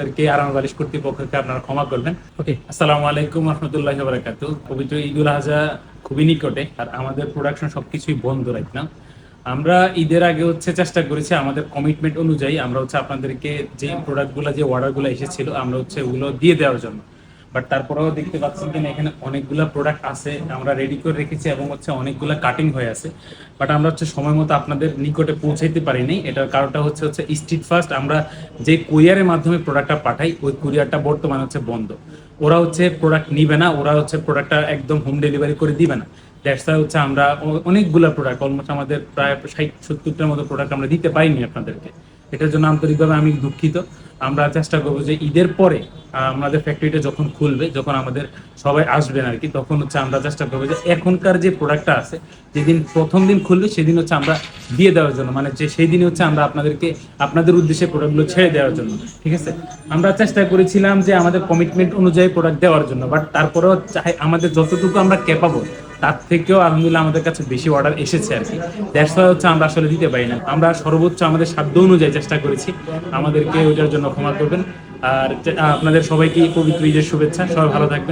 তাদেরকে আরাম বালিশ কর্তৃপক্ষকে আপনারা ক্ষমা করবেন। ওকে আসসালামু আলাইকুম রহমতুল্লাহ বারাকাতু। পবিত্র ঈদুল আজহা খুবই নিকটে আর আমাদের প্রোডাকশন সবকিছুই বন্ধ রাইট না আমরা ঈদের আগে হচ্ছে চেষ্টা করেছি আমাদের কমিটমেন্ট অনুযায়ী আমরা হচ্ছে আপনাদেরকে যে প্রোডাক্টগুলো যে অর্ডারগুলো এসেছিল আমরা হচ্ছে ওগুলো দিয়ে দেওয়ার জন্য। বাট তারপরেও দেখতে পাচ্ছেন কিনা, এখানে অনেকগুলা প্রোডাক্ট আছে, আমরা রেডি করে রেখেছি এবং হচ্ছে অনেকগুলা কাটিং হয়ে আছে। বাট আমরা হচ্ছে সময় মতো আপনাদের নিকটে পৌঁছাইতে পারিনি এটার কারণটা হচ্ছে হচ্ছে স্ট্রিট ফার্স্ট আমরা যে কুরিয়ারের মাধ্যমে প্রোডাক্টটা পাঠাই, ওই কুরিয়ারটা বর্তমানে হচ্ছে বন্ধ। ওরা হচ্ছে প্রোডাক্ট নিবে না, ওরা হচ্ছে প্রোডাক্টটা একদম হোম ডেলিভারি করে দিবে না। হচ্ছে আমরা অনেকগুলা প্রোডাক্ট অলমোস্ট আমাদের প্রায় ষাট, সত্তরটার মতো প্রোডাক্ট আমরা দিতে পারিনি আপনাদেরকে। এটার জন্য আন্তরিকভাবে আমি দুঃখিত। আমরা চেষ্টা করব যে ঈদের পরে আমাদের ফ্যাক্টরিটা যখন খুলবে, যখন আমাদের সবাই আসবেন আর কি, তখন হচ্ছে আমরা চেষ্টা করব যে এখনকার যে প্রোডাক্টটা আছে, যেদিন প্রথম দিন খুলবে, সেদিন হচ্ছে আমরা দিয়ে দেওয়ার জন্য। মানে যে সেই দিনই হচ্ছে আমরা আপনাদেরকে, আপনাদের উদ্দেশ্যে প্রোডাক্টগুলো ছেড়ে দেওয়ার জন্য। ঠিক আছে? আমরা চেষ্টা করেছিলাম যে আমাদের কমিটমেন্ট অনুযায়ী প্রোডাক্ট দেওয়ার জন্য বাট তারপরেও চাই আমাদের যতটুকু আমরা ক্যাপাবল তার থেকেও আলহামদুলিল্লাহ আমাদের কাছে বেশি অর্ডার এসেছে আর কি। দ্যাটস হচ্ছে আমরা আসলে দিতে পারি না। আমরা সর্বোচ্চ আমাদের সাধ্য অনুযায়ী চেষ্টা করেছি। আমাদেরকে ওইটার জন্য ক্ষমা করবেন। আর আপনাদের সবাইকে পবিত্র ঈদের শুভেচ্ছা। সবাই ভালো থাকবেন।